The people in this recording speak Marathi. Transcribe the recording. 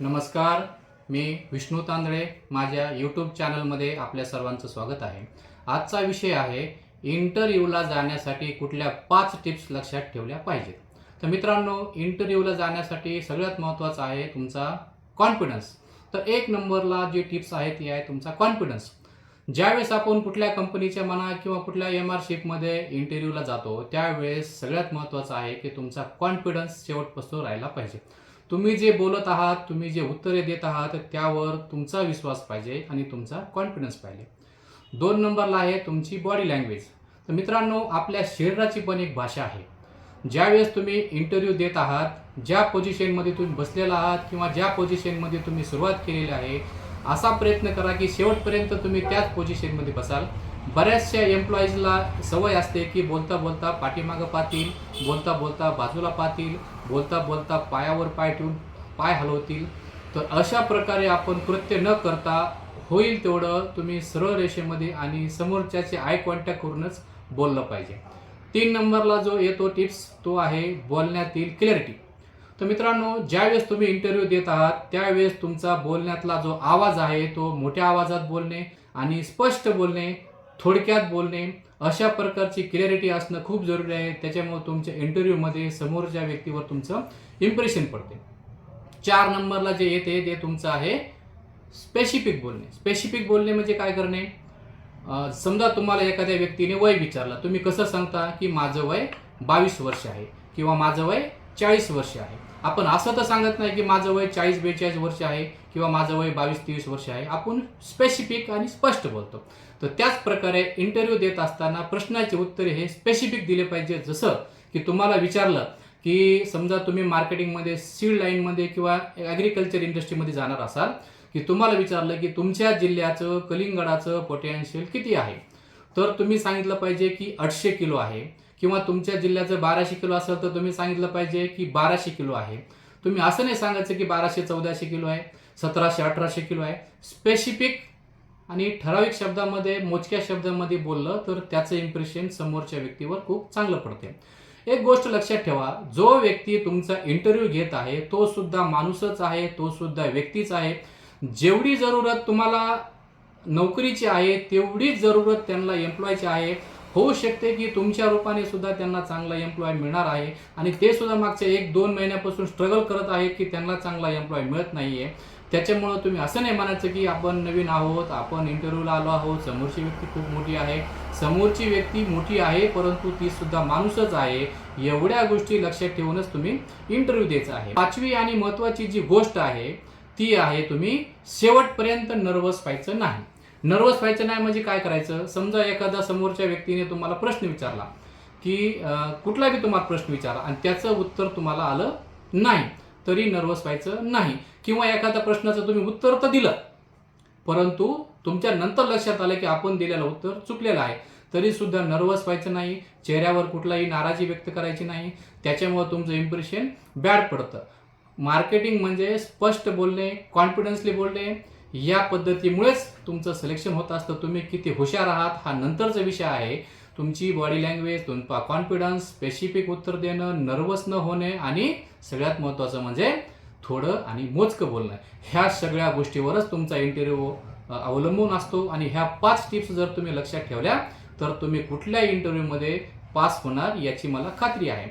नमस्कार मी विष्णू तांदळे. माझ्या यूट्यूब चॅनलमध्ये आपल्या सर्वांचं स्वागत आहे. आजचा विषय आहे इंटरव्ह्यूला जाण्यासाठी कुठल्या पाच टिप्स लक्षात ठेवल्या पाहिजेत? तर मित्रांनो इंटरव्ह्यूला जाण्यासाठी सगळ्यात महत्त्वाचं आहे तुमचा कॉन्फिडन्स तर एक नंबरला जी टिप्स आहे ती आहे तुमचा कॉन्फिडन्स ज्यावेळेस आपण कुठल्या कंपनीच्या म्हणा किंवा कुठल्या एम आर शिपमध्ये इंटरव्ह्यूला जातो त्यावेळेस सगळ्यात महत्त्वाचं आहे की तुमचा कॉन्फिडन्स शेवटपासून राहायला पाहिजे. तुम्ही जे बोलत आहात तुम्ही जे उत्तरे देत आहात त्यावर तुमचा विश्वास पाहिजे आणि तुमचा कॉन्फिडन्स पाहिजे. दोन नंबरला आहे तुमची बॉडी लँग्वेज तर मित्रांनो आपल्या शरीराची पण एक भाषा आहे. ज्यावेळेस तुम्ही इंटरव्ह्यू देत आहात ज्या पोझिशनमध्ये तुम्ही बसलेला आहात किंवा ज्या पोझिशनमध्ये तुम्ही सुरुवात केलेली आहे असा प्रयत्न करा की शेवटपर्यंत तुम्ही त्याच पोझिशनमध्ये बसाल. बऱ्याचशा एम्प्लॉईजला सवय असते की बोलता बोलता पाठीमागं पाहतील बोलता बोलता बाजूला पाहतील बोलता बोलता पायावर पाय ठेवून पाय हलवतील. तर अशा प्रकारे आपण कृत्य न करता होईल तेवढं तुम्ही सरळ रेषेमध्ये आणि समोरच्याचे आय कॉन्टॅक्ट करूनच बोललं पाहिजे. तीन नंबरला जो येतो टिप्स तो आहे बोलण्यातील क्लॅरिटी तर मित्रांनो ज्यावेळेस तुम्ही इंटरव्ह्यू देत आहात त्यावेळेस तुमचा बोलण्यातला जो आवाज आहे तो मोठ्या आवाजात बोलणे आणि स्पष्ट बोलणे थोडक्यात बोलणे अशा प्रकारची क्लॅरिटी असणं खूप जरुरी आहे. त्याच्यामुळे तुमच्या इंटरव्ह्यूमध्ये समोरच्या व्यक्तीवर तुमचं इम्प्रेशन पडते. चार नंबरला जे येते ते तुमचं आहे स्पेसिफिक बोलणे. स्पेसिफिक बोलणे म्हणजे काय करणे? समजा तुम्हाला एखाद्या व्यक्तीने वय विचारला. तुम्ही कसं सांगता की माझं वय बावीस वर्ष आहे किंवा माझं वय चाळीस वर्ष आहे. आपण असं तर सांगत नाही की माझं वय चाळीस बेचाळीस वर्ष आहे किंवा माझं वय बावीस तेवीस वर्ष आहे. आपण स्पेसिफिक आणि स्पष्ट बोलतो. तर त्याच प्रकारे इंटरव्ह्यू देत असताना प्रश्नाचे उत्तरे हे स्पेसिफिक दिले पाहिजे. जसं की तुम्हाला विचारलं की समजा तुम्ही मार्केटिंगमध्ये सीड लाईनमध्ये किंवा ॲग्रिकल्चर इंडस्ट्रीमध्ये जाणार असाल की तुम्हाला विचारलं की तुमच्या जिल्ह्याचं कलिंगडाचं पोटेन्शियल किती आहे? तर तुम्ही सांगितलं पाहिजे की आठशे किलो आहे. किंवा तुमच्या जिल्ह्याचं बाराशे किलो असेल तर तुम्ही सांगितलं पाहिजे की बाराशे किलो आहे. तुम्ही असं नाही सांगायचं की बाराशे चौदाशे किलो आहे सतराशे अठराशे किलो आहे. स्पेसिफिक आणि ठराविक शब्दामध्ये मोजक्या शब्दामध्ये बोललं तर त्याचं इम्प्रेशन समोरच्या व्यक्तीवर खूप चांगलं पडते एक गोष्ट लक्षात ठेवा जो व्यक्ती तुमचा इंटरव्ह्यू घेत आहे तो सुद्धा माणूसच आहे तो सुद्धा व्यक्तीच आहे. जेवढी जरूरत तुम्हाला नोकरीची आहे तेवढीच जरूरत त्यांना एम्प्लॉयची आहे. होऊ शकते की तुमच्या रूपाने सुद्धा त्यांना चांगला एम्प्लॉय मिळणार आहे. आणि ते सुद्धा मागच्या एक दोन महिन्यापासून स्ट्रगल करत आहे की त्यांना चांगला एम्प्लॉय मिळत नाही आहे त्याच्यामुळं तुम्ही असं नाही म्हणायचं की आपण नवीन आहोत आपण इंटरव्ह्यूला आलो आहोत समोरची व्यक्ती खूप मोठी आहे. समोरची व्यक्ती मोठी आहे परंतु ती सुद्धा माणूसच आहे. एवढ्या गोष्टी लक्षात ठेवूनच तुम्ही इंटरव्ह्यू द्यायचा आहे. पाचवी आणि महत्वाची जी गोष्ट आहे ती आहे तुम्ही शेवटपर्यंत नर्वस व्हायचं नाही. नर्वस व्हायचं नाही म्हणजे काय करायचं? समजा एखादा समोरच्या व्यक्तीने तुम्हाला प्रश्न विचारला की कुठला बी तुम्हाला प्रश्न विचारला आणि त्याचं उत्तर तुम्हाला आलं नाही तरी नर्वस व्हायचं नाही. किंवा एखाद्या प्रश्नाचं तुम्ही उत्तर तर दिलं परंतु तुमच्या नंतर लक्षात आलं की आपण दिलेलं उत्तर चुकलेलं आहे. तरी सुद्धा नर्वस व्हायचं नाही चेहऱ्यावर कुठलाही नाराजी व्यक्त करायची नाही त्याच्यामुळे तुमचं इम्प्रेशन बॅड पडतं. मार्केटिंग म्हणजे स्पष्ट बोलणे कॉन्फिडन्सली बोलणे या पद्धतीमुळेच तुमचं सिलेक्शन होत असतं. तुम्ही किती हुशार आहात हा नंतरचा विषय आहे. तुमची बॉडी लँग्वेज तुमचा कॉन्फिडन्स स्पेसिफिक उत्तर देणं नर्वस न होणे आणि सगळ्यात महत्त्वाचं म्हणजे थोडं आणि मोजकं बोलणं. ह्या सगळ्या गोष्टीवरच तुमचा इंटरव्ह्यू अवलंबून असतो आणि ह्या पाच टिप्स जर तुम्ही लक्षात ठेवल्या तर तुम्ही कुठल्या इंटरव्ह्यूमध्ये पास होणार याची मला खात्री आहे.